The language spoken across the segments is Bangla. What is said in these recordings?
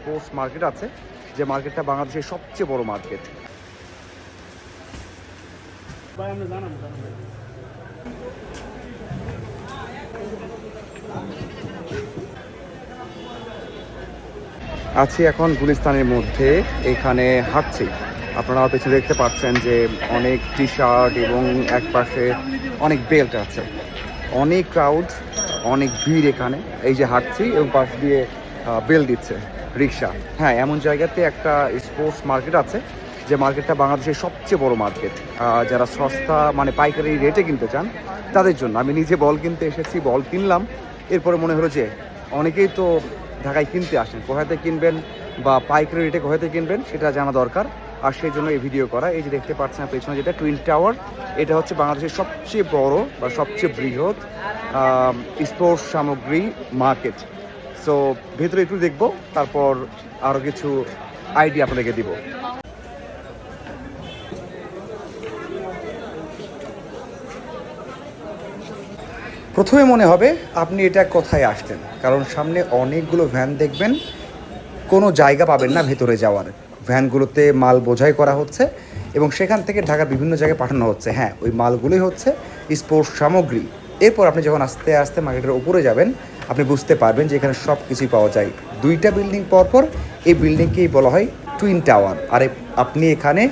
স্পোর্টস মার্কেট আছে, যে মার্কেটটা বাংলাদেশের সবচেয়ে বড় মার্কেট। আছি এখন গুলিস্তানের মধ্যে, এখানে হাঁটছি। আপনারা পেছনে দেখতে পাচ্ছেন যে অনেক টি শার্ট এবং এক পাশে অনেক বেল্ট আছে। অনেক ক্রাউড, অনেক ভিড় এখানে। এই যে হাঁটছি এবং পাশ দিয়ে বেল দিচ্ছে। রিক্সা। হ্যাঁ এমন জায়গাতে একটা স্পোর্টস মার্কেট আছে, যে মার্কেটটা বাংলাদেশের সবচেয়ে বড় মার্কেট যারা সস্তা মানে পাইকারি রেটে কিনতে চান, তাদের জন্য। আমি নিজে বল কিনতে এসেছি, বল কিনলাম। এরপরে মনে হলো যে অনেকেই তো ঢাকায় কিনতে আসেন। কোথাতে কিনবেন বা পাইকারি রেটে কোথাতে কিনবেন, সেটা জানা দরকার। আর সেই জন্য এই ভিডিও করা। এই যে দেখতে পাচ্ছেন পেছনে যেটা টুইন টাওয়ার এটা হচ্ছে বাংলাদেশের সবচেয়ে বড় বা সবচেয়ে বৃহৎ স্পোর্টস সামগ্রী মার্কেট সো ভেতরে একটু দেখব, তারপর আরও কিছু আইডিয়া আপনাদেরকে দিব। প্রথমে মনে হবে আপনি এটা কোথায় আসছেন, কারণ সামনে অনেকগুলো ভ্যান দেখবেন, কোনো জায়গা পাবেন না ভেতরে যাওয়ার। ভ্যানগুলোতে মাল বোঝাই করা হচ্ছে এবং সেখান থেকে ঢাকার বিভিন্ন জায়গায় পাঠানো হচ্ছে। হ্যাঁ ওই মালগুলোই হচ্ছে স্পোর্টস সামগ্রী। এরপর আপনি যখন আস্তে আস্তে মার্কেটের উপরে যাবেন আপনি বুঝতে পারবেন যে এখানে সব কিছুই পাওয়া যায়। দুইটা বিল্ডিং পরপর এই বিল্ডিংকেই বলা হয় টুইন টাওয়ার আর আপনি এখানে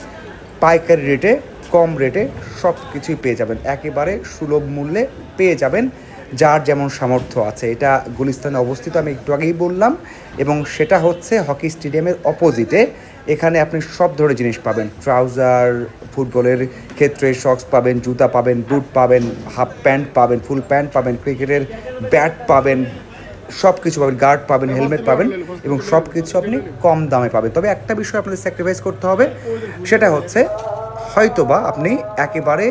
পাইকারি রেটে কম রেটে সব কিছুই পেয়ে যাবেন। একেবারে সুলভ মূল্যে পেয়ে যাবেন যার যেমন সামর্থ্য আছে। এটা গুলিস্তানে অবস্থিত, আমি একটু আগেই বললাম। এবং সেটা হচ্ছে হকি স্টেডিয়ামের অপোজিটে এখানে আপনি সব ধরনের জিনিস পাবেন। ট্রাউজার, ফুটবলের ক্ষেত্রে শক্স পাবেন, জুতা পাবেন, বুট পাবেন, হাফ প্যান্ট পাবেন, ফুল প্যান্ট পাবেন, ক্রিকেটের ব্যাট পাবেন সব কিছু পাবেন, গার্ড পাবেন, হেলমেট পাবেন এবং সব কিছু আপনি কম দামে পাবেন। তবে একটা বিষয় আপনাদের স্যাক্রিফাইস করতে হবে, সেটা হচ্ছে হয়তোবা আপনি একেবারে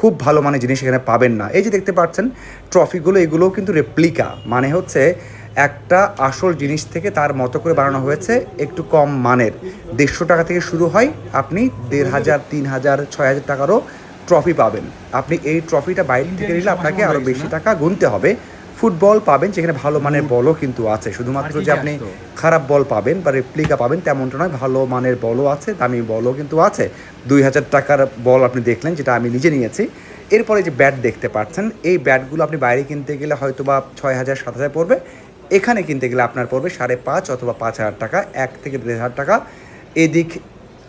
খুব ভালো মানের জিনিস এখানে পাবেন না। এই যে দেখতে পাচ্ছেন ট্রফিগুলো এগুলোও কিন্তু রেপ্লিকা মানে হচ্ছে একটা আসল জিনিস থেকে তার মতো করে বানানো হয়েছে, একটু কম মানের। দেড়শো টাকা থেকে শুরু হয়, আপনি দেড় হাজার, তিন হাজার, ছয় হাজার টাকারও ট্রফি পাবেন। আপনি এই ট্রফিটা বাইরে থেকে নিলে আপনাকে আরও বেশি টাকা গুনতে হবে। ফুটবল পাবেন, যেখানে ভালো মানের বলও কিন্তু আছে। শুধুমাত্র যে আপনি খারাপ বল পাবেন বা রেপ্লিকা পাবেন, তেমনটা নয়, ভালো মানের বলও আছে, দামি বলও কিন্তু আছে। দুই হাজার টাকার বল আপনি দেখলেন, যেটা আমি নিজে নিয়েছি। এরপরে যে ব্যাট দেখতে পাচ্ছেন, এই ব্যাটগুলো আপনি বাইরে কিনতে গেলে হয়তো বা ছয় হাজার, সাত হাজার পড়বে। এখানে কিনতে গেলে আপনার পড়বে সাড়ে পাঁচ অথবা পাঁচ হাজার টাকা, এক থেকে দেড় হাজার টাকা এদিক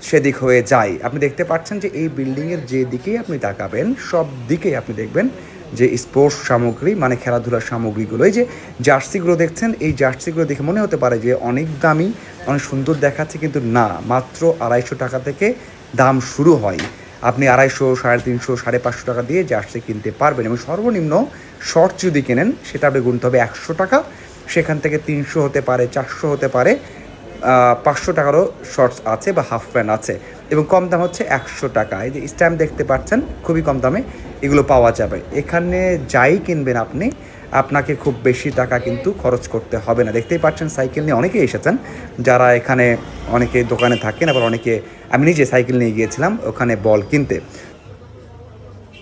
সেদিক হয়ে যায়। আপনি দেখতে পাচ্ছেন যে এই বিল্ডিংয়ের যে দিকেই আপনি তাকাবেন, সব দিকেই আপনি দেখবেন যে স্পোর্টস সামগ্রী মানে খেলাধুলার সামগ্রীগুলো এই যে জার্সিগুলো দেখছেন, এই জার্সিগুলো দেখে মনে হতে পারে যে অনেক দামি, অনেক সুন্দর দেখাচ্ছে কিন্তু না, মাত্র আড়াইশো টাকা থেকে দাম শুরু হয়। আপনি আড়াইশো, সাড়ে তিনশো, সাড়ে পাঁচশো টাকা দিয়ে জার্সি কিনতে পারবেন এবং সর্বনিম্ন শর্ট যদি কেনেন, সেটা আপনি গুনতে হবে একশো টাকা। সেখান থেকে তিনশো হতে পারে, চারশো হতে পারে। পাঁচশো টাকারও শর্টস আছে বা হাফ প্যান্ট আছে। এবং কম দাম হচ্ছে একশো টাকা। এই যে স্ট্যাম্প দেখতে পাচ্ছেন, খুবই কম দামে এগুলো পাওয়া যাবে। এখানে যাই কিনবেন আপনি, আপনাকে খুব বেশি টাকা কিন্তু খরচ করতে হবে না। দেখতেই পাচ্ছেন, সাইকেল নিয়ে অনেকেই এসেছেন। যারা এখানে অনেকে দোকানে থাকেন, আবার অনেকে, আমি নিজে সাইকেল নিয়ে গিয়েছিলাম ওখানে বল কিনতে।